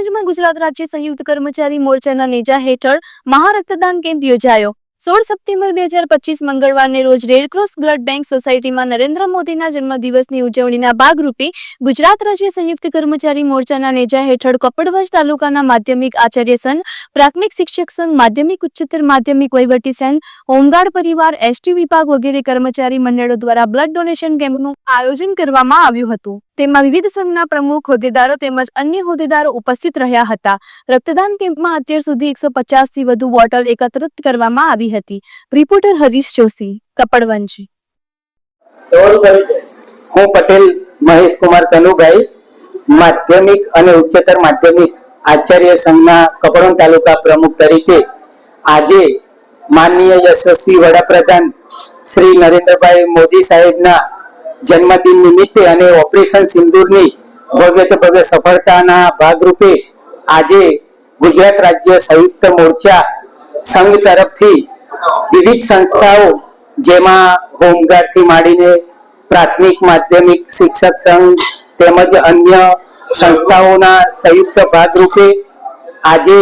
કપડવંજમાં ગુજરાત રાજ્ય સંયુક્ત કર્મચારી મોરચાના નેજા હેઠળ મહારક્તદાન કેમ્પ યોજાયો. સોળ સપ્ટેમ્બર બે હજાર પચીસ મંગળવારને રોજ રેડક્રોસ બ્લડ બેંક સોસાયટીમાં નરેન્દ્ર મોદીના જન્મદિવસની ઉજવણીના ભાગરૂપે ગુજરાત રાજ્ય સંયુક્ત કર્મચારી મોરચાના નેજા હેઠળ કપડવંજ તાલુકાના માધ્યમિક આચાર્ય સંઘ, પ્રાથમિક શિક્ષક સંઘ, માધ્યમિક ઉચ્ચતર માધ્યમિક વહીવટી સંઘ, હોમગાર્ડ પરિવાર, એસટી વિભાગ વગેરે કર્મચારી મંડળો દ્વારા બ્લડ ડોનેશન કેમ્પનું આયોજન કરવામાં આવ્યું હતું. તેમાં વિવિધ સંઘના પ્રમુખ, હોદ્દેદારો તેમજ અન્ય હોદ્દેદારો ઉપસ્થિત રહ્યા હતા. રક્તદાન કેમ્પમાં અત્યાર સુધી એકસો થી વધુ બોટલ એકત્રિત કરવામાં આવી હતી. રિપોર્ટર હરીશ જોશી કપડવંશી હું પટેલ, મહેશ કુમાર કનુભાઈ માધ્યમિક અને ઉચ્ચતર માધ્યમિક આચાર્ય સંઘના કપડવંજ તાલુકા પ્રમુખ તરીકે આજે માનનીય યશસ્વી વડાપ્રધાન શ્રી નરેન્દ્રભાઈ મોદી સાહેબના જન્મદિન નિમિત્તે અને ઓપરેશન સિંદૂરની ભવ્ય તો ભવ્ય સફળતાના ભાગરૂપે આજે ગુજરાત રાજ્ય સંયુક્ત મોરચા સંઘ તરફથી વિવિધ સંસ્થાઓ, જેમાં હોમગાર્ડથી માંડીને પ્રાથમિક, માધ્યમિક, શિક્ષક સંઘ તેમજ અન્ય સંસ્થાઓના સંયુક્ત ભાગરૂપે આજે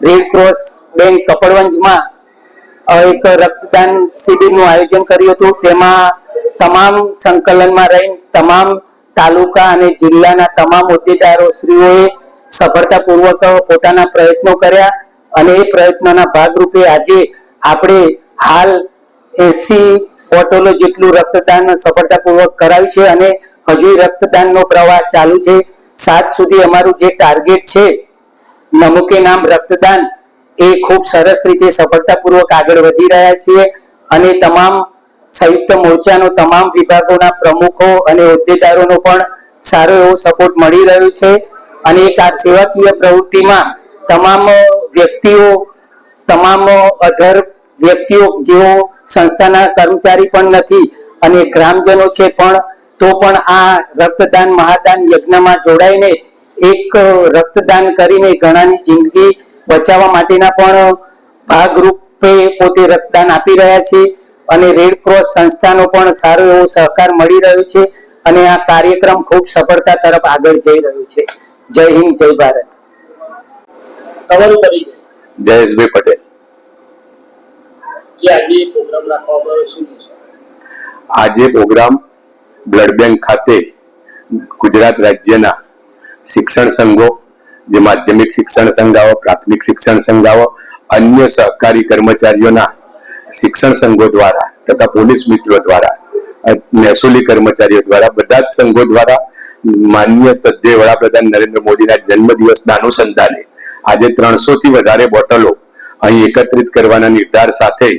રેડ ક્રોસ બેંક કપડવંજમાં એક રક્તદાન શિબિરનું આયોજન કર્યું હતું. તેમાં તમામ સંકલનમાં રહીને તમામ તાલુકા અને જિલ્લાના તમામ હોદ્દેદારો શ્રીઓએ સફળતાપૂર્વક પોતાના પ્રયત્નો કર્યા અને એ પ્રયત્નોના ભાગરૂપે આજે આપણે હાલ એસી બોટલો જેટલું રક્તદાન સફળતાપૂર્વક કરાયું છે અને હજુ રક્તદાનનો પ્રવાસ ચાલુ છે. સાત સુધી અમારું જે ટાર્ગેટ છે, નમુકે નામ રક્તદાન, એ ખૂબ સરસ રીતે સફળતાપૂર્વક આગળ વધી રહ્યા છીએ અને તમામ સંયુક્ત મોરચાનો તમામ વિભાગોના પ્રમુખો અને હોદ્દેદારોનો પણ સારો એવો સપોર્ટ મળી રહ્યો છે. અને એક આ સેવાકીય પ્રવૃત્તિમાં તમામ વ્યક્તિઓ, તમામ અધર વ્યક્તિઓ જેઓ સંસ્થાના કર્મચારી પણ નથી અને ગ્રામજનો છે પણ, તો પણ આ રક્તદાન મહાદાન યજ્ઞમાં જોડાઈને એક રક્તદાન કરીને ઘણાની જિંદગી બચાવવા માટેના પણ ભાગરૂપે પોતે રક્તદાન આપી રહ્યા છે. અને રેડ ક્રોસ સંસ્થાનો પણ સારો એવો સહકાર મળી રહ્યો છે અને આ કાર્યક્રમ ખૂબ સફળતા તરફ આગળ જઈ રહ્યો છે. જય હિન્દ જય ભારત. તમારું પરિચય. જયેશભાઈ પટેલ. આજે પ્રોગ્રામ રાખવામાં આવ્યો શું આજે પ્રોગ્રામ બ્લડ બેંક ખાતે ગુજરાત રાજ્યના શિક્ષણ સંઘો જે માધ્યમિક શિક્ષણ સંઘ આવો પ્રાથમિક શિક્ષણ સંઘ આવો અન્ય સહકારી કર્મચારીઓના શિક્ષણ સંઘો દ્વારા તથા પોલીસ મિત્રો દ્વારા મહેસૂલી કર્મચારીઓ દ્વારા, બધા જ સંઘો દ્વારા માન્ય સદ્ય વડાપ્રધાન નરેન્દ્ર મોદીના જન્મદિવસના અનુસંધાને આજે ત્રણસો થી વધારે બોટલો અહીં એકત્રિત કરવાના નિર્ધાર સાથે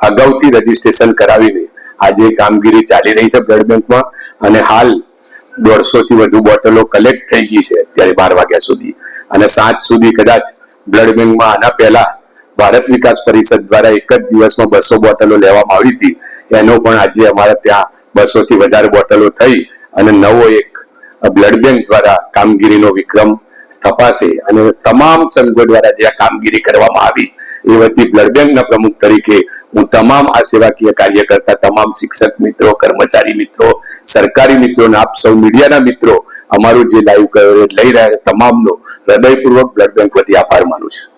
અગાઉથી રજીસ્ટ્રેશન કરાવીને આજે કામગીરી ચાલી રહી છે બ્લડ બેંકમાં અને હાલ દોઢસો થી વધુ બોટલો કલેક્ટ થઈ ગઈ છે અત્યારે બાર વાગ્યા સુધી. અને સાંજ સુધી કદાચ બ્લડ બેંકમાં આના પહેલા ભારત વિકાસ પરિષદ દ્વારા એક જ દિવસમાં બસો બોટલો લેવામાં આવી હતી. એનો પણ આજે અમારા ત્યાં બસો થી વધારે બોટલો થઈ અને નવો એક બ્લડ બેંક દ્વારા કામગીરીનો વિક્રમ સ્થપાશે અને તમામ સંઘો દ્વારા જે આ કામગીરી કરવામાં આવી, એ વતી બ્લડ બેંકના પ્રમુખ તરીકે હું તમામ આ સેવાકીય કાર્ય કરતા તમામ શિક્ષક મિત્રો, કર્મચારી મિત્રો, સરકારી મિત્રો અને આપ સૌ મીડિયાના મિત્રો, અમારું જે લાઈવ લઈ રહ્યા તમામનો હૃદયપૂર્વક બ્લડ બેંક વતી આભાર માનું છું.